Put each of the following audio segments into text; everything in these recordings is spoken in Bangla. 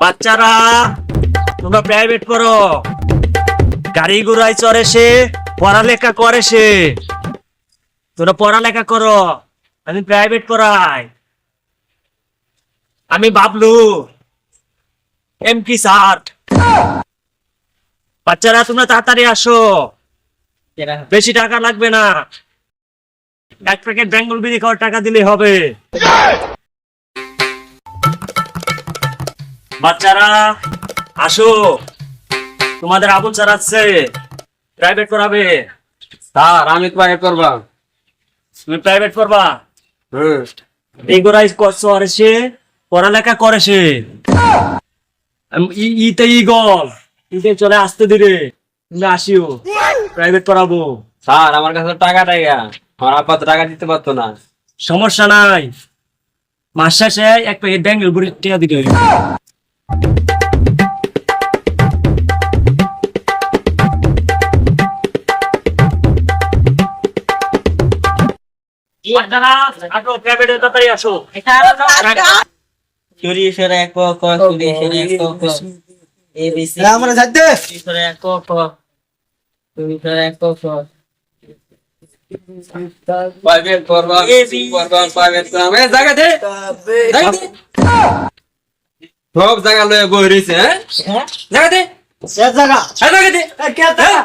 বাচ্চারা তোমরা প্রাইভেট করো গাড়ি ঘোড়ায় চড়ে সে পড়ালেখা করে সে। তোমরা পড়ালেখা করো আমি প্রাইভেট পড়াই। আমি বাবলু এম কি ষাট বাচ্চারা তোমরা তাড়াতাড়ি আসো। বেশি টাকা লাগবে না। এক প্যাকেট বেঙ্গল বিড়ি খাওয়ার টাকা দিলে হবে। বাচ্চারা আসো। তোমাদের আবুল স্যার আসছে প্রাইভেট করাবে। স্যার আমি বাইরে করব। তুমি প্রাইভেট করবা। হুম। এগোরাই কষ্ট করেছে পড়ালেখা করেছে আম- ই- ইতে ইগল ইতে চলে আসতে দিলে তুমি আসিও। প্রাইভেট পড়াবো স্যার আমার কাছে টাকা টাকা আমার আপাতত টাকা দিতে পারতো না। সমস্যা নাই। মাস শেষে এক প্যাকেট ব্যাঙ্গেল বুড়ি টিকা দিতে চুরি সরে এক ক ক চুরি সরে এক ক ক এ বি সি আমরা যাইতে সরে এক ক ক চুরি সরে এক ক ক প্রাইভেট করব করব প্রাইভেট জায়গা দে জায়গা দে। সব জায়গা লয়ে বই রয়েছে হ্যাঁ? জায়গা দে কে জায়গা। এই জায়গা দে কে জায়গা?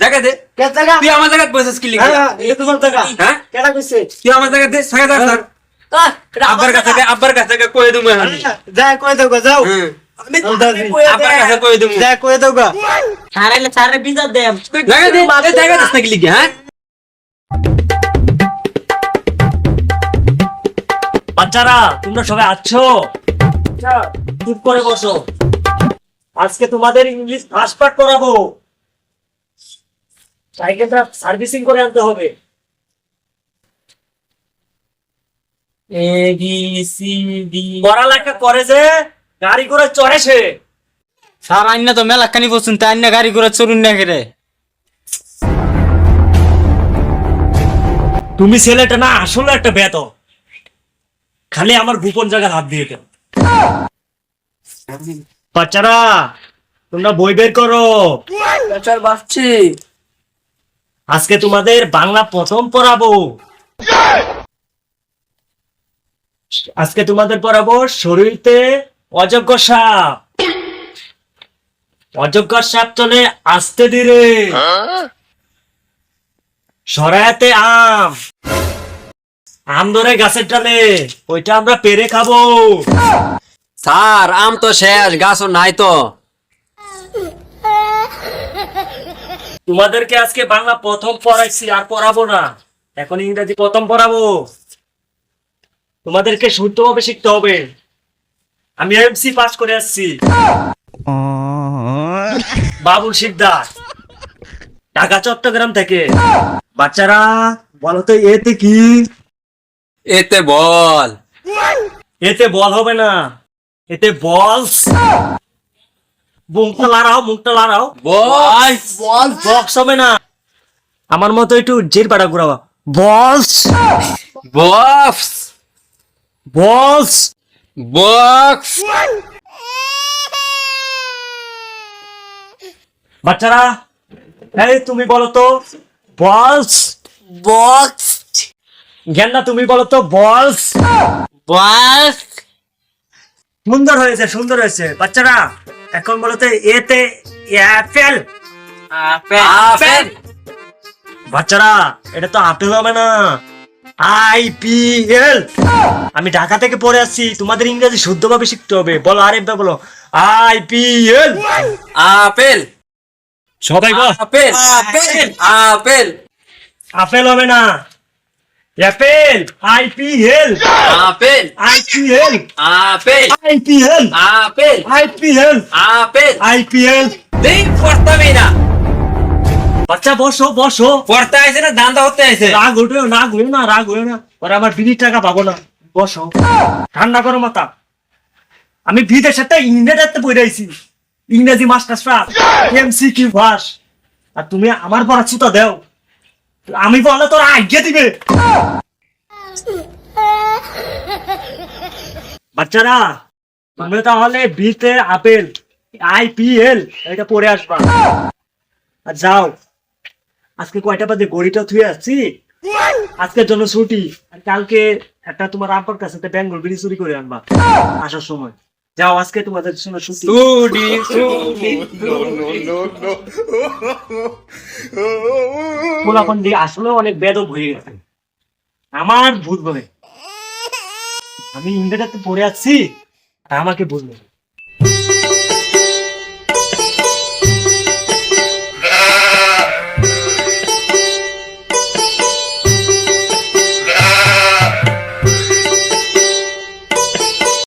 জায়গা দে কে জায়গা? তুই আমার জায়গা বসেছিস কি লিখে? হ্যাঁ এটা তোমার জায়গা। হ্যাঁ? কেডা কইছে তুই আমার জায়গা দে দে স্যার। আব্বার কাছে আব্বার কাছে কই দেবো আমি। যাই কই দাও গো, যাও। আমি আব্বার কাছে কই দেবো। যাই কই দাও গা সারাইলে সারে বিজা দে জায়গা দে এই জায়গা দিস লিখে হ্যাঁ? বাচ্চারা তোমরা সবাই আছো? চুপ করে বসো। আজকে তোমাদের ইংলিশ ফার্স্ট পার্ট করাবো। সাইকেলটা সার্ভিসিং করে আনতে হবে। এ বি সি ডি পড়ালেখা করে যে গাড়ি করে চড়ে সে। স্যার আইনা তো মেলা কানি বসুন তাই আইনা গাড়ি করে চলুন না কেরে তুমি ছেলেটা না আসলে একটা বেত খালি আমার গোপন জায়গায় হাত দিয়ে দেও বাচ্চারা তোমরা বই বের করো। বাচ্চি আজকে তোমাদের বাংলা প্রথম পড়াবো। আজকে তোমাদের পড়াবো শরীরতে অযোগ্য সাপ। অযোগ্য সাপ চলে আসতে দিরে সরায়াতে আম। আম ধরে গাছের ডালে ওইটা আমরা পেরে খাব। স্যার আম তো শেষ গাছও নাই তো। তোমাদেরকে আজকে বাংলা প্রথম পড়াইছি আর পড়াবো না। এখন ইংরেজি প্রথম পড়াবো। তোমাদেরকে শুদ্ধভাবে শিখতে হবে। আমি এমসি পাস করে আসছি। বাবুল শিকদার ঢাকা চট্টগ্রাম থেকে। বাচ্চারা বলো তো এতে কি? এতে বল। এতে বল হবে না। এতে বলস। মুখটা লাড়াও মুখটা লাড়াও। বল বল বক্স হবে না। আমার মতো একটু জের পাটা ঘুরাবা। বলস। বক্স বলস। বক্স বাচ্চারা এই তুমি বলো তো বলস। বক্স। জ্ঞানদা তুমি বলো তো বলস বক্স সুন্দর হয়েছে সুন্দর হয়েছে। বাচ্চারা এখন বলো তো এতে অ্যাপেল। আপেল আপেল বাচ্চারা এটা তো আপেল হবে না। আইপিএল আমি ঢাকা থেকে পড়ে আসছি তোমাদের ইংরেজি শুদ্ধভাবে শিখতে হবে। বলো আরেকবার বলো আইপিএল আপেল। সবাই বল আপেল। আপেল। আপেল। আপেল হবে না। Apple IPL apple IPL apple IPL apple IPL apple IPL দেই পড়তামই না বাচ্চা বসো বসো। পড়তে আইছে না দান্দা হতে আইছে? রাগ উঠবে না হইও না রাগ হইও না। পরে আমার বিড়ির টাকা পাবো না। বসো। ঠান্ডা করো মাথা আমি বিদেশের সাথে ইংরেজিতে পড়ে আইছি। ইংরেজি মাস্টার সাহেব এমসি কিউ ভাস আর তুমি আমার পড়া ছুতা দেও। আমি বললে তোরা আজ্ঞা দিবে। বাচ্চারা, তুমি তাহলে বিতে আপেল আইপিএল এটা পড়ে আসবা। আর যাও। আজকে কয়টা বাজে? গড়িটা থুয়ে আসছি। আজকের জন্য ছুটি। আর কালকে একটা তোমার আব্বার কাছে একটা বেঙ্গল বিড়ি চুরি করে আনবা, আসার সময়। যাও আজকে তোমাদের জন্য পোলাপন দিয়ে আসলে অনেক বেদব হয়ে গেছে। আমার ভূত বলে। আমি ইন্ডিয়াতে পড়ে আছি আমাকে বলবে।